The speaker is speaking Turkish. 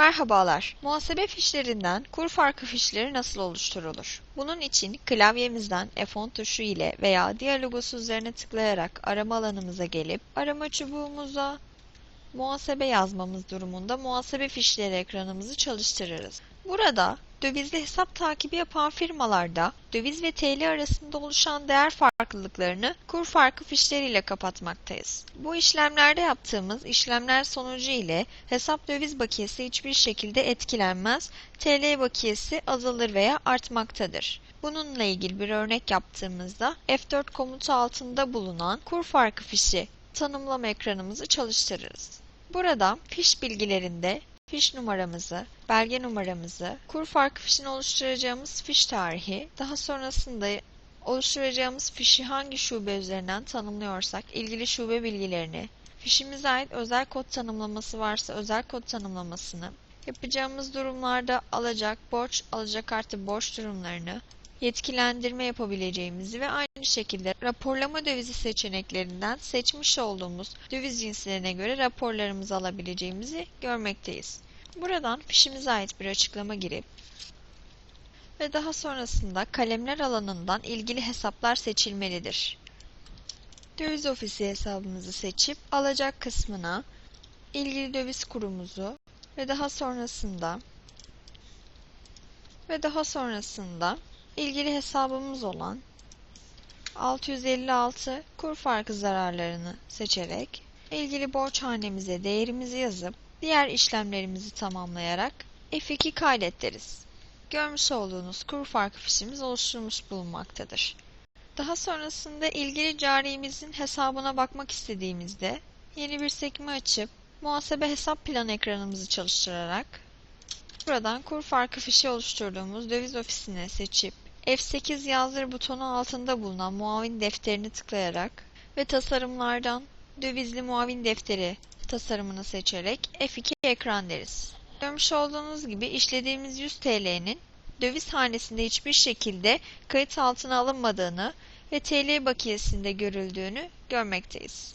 Merhabalar. Muhasebe fişlerinden kur farkı fişleri nasıl oluşturulur? Bunun için klavyemizden F10 tuşu ile veya diğer logosu üzerine tıklayarak arama alanımıza gelip arama çubuğumuza muhasebe yazmamız durumunda muhasebe fişleri ekranımızı çalıştırırız. Burada dövizli hesap takibi yapan firmalarda döviz ve TL arasında oluşan değer farklılıklarını kur farkı fişleriyle kapatmaktayız. Bu işlemlerde yaptığımız işlemler sonucu ile hesap döviz bakiyesi hiçbir şekilde etkilenmez, TL bakiyesi azalır veya artmaktadır. Bununla ilgili bir örnek yaptığımızda F4 komutu altında bulunan kur farkı fişi tanımlama ekranımızı çalıştırırız. Burada fiş bilgilerinde fiş numaramızı, belge numaramızı, kur farkı fişini oluşturacağımız fiş tarihi, daha sonrasında oluşturacağımız fişi hangi şube üzerinden tanımlıyorsak ilgili şube bilgilerini, fişimize ait özel kod tanımlaması varsa özel kod tanımlamasını, yapacağımız durumlarda alacak, borç, alacak artı borç durumlarını, yetkilendirme yapabileceğimizi ve aynı şekilde raporlama dövizi seçeneklerinden seçmiş olduğumuz döviz cinslerine göre raporlarımızı alabileceğimizi görmekteyiz. Buradan fişimize ait bir açıklama girip ve daha sonrasında kalemler alanından ilgili hesaplar seçilmelidir. Döviz ofisi hesabımızı seçip alacak kısmına ilgili döviz kurumuzu ve daha sonrasında ve daha sonrasında ilgili hesabımız olan 656 kur farkı zararlarını seçerek ilgili borç hanemize değerimizi yazıp diğer işlemlerimizi tamamlayarak F2 kaydet deriz. Görmüş olduğunuz kur farkı fişimiz oluşturulmuş bulunmaktadır. Daha sonrasında ilgili carimizin hesabına bakmak istediğimizde yeni bir sekme açıp muhasebe hesap planı ekranımızı çalıştırarak buradan kur farkı fişi oluşturduğumuz döviz ofisine seçip F8 yazdır butonu altında bulunan muavin defterini tıklayarak ve tasarımlardan dövizli muavin defteri tasarımını seçerek F2 ekran deriz. Görmüş olduğunuz gibi işlediğimiz 100 TL'nin döviz hanesinde hiçbir şekilde kayıt altına alınmadığını ve TL bakiyesinde görüldüğünü görmekteyiz.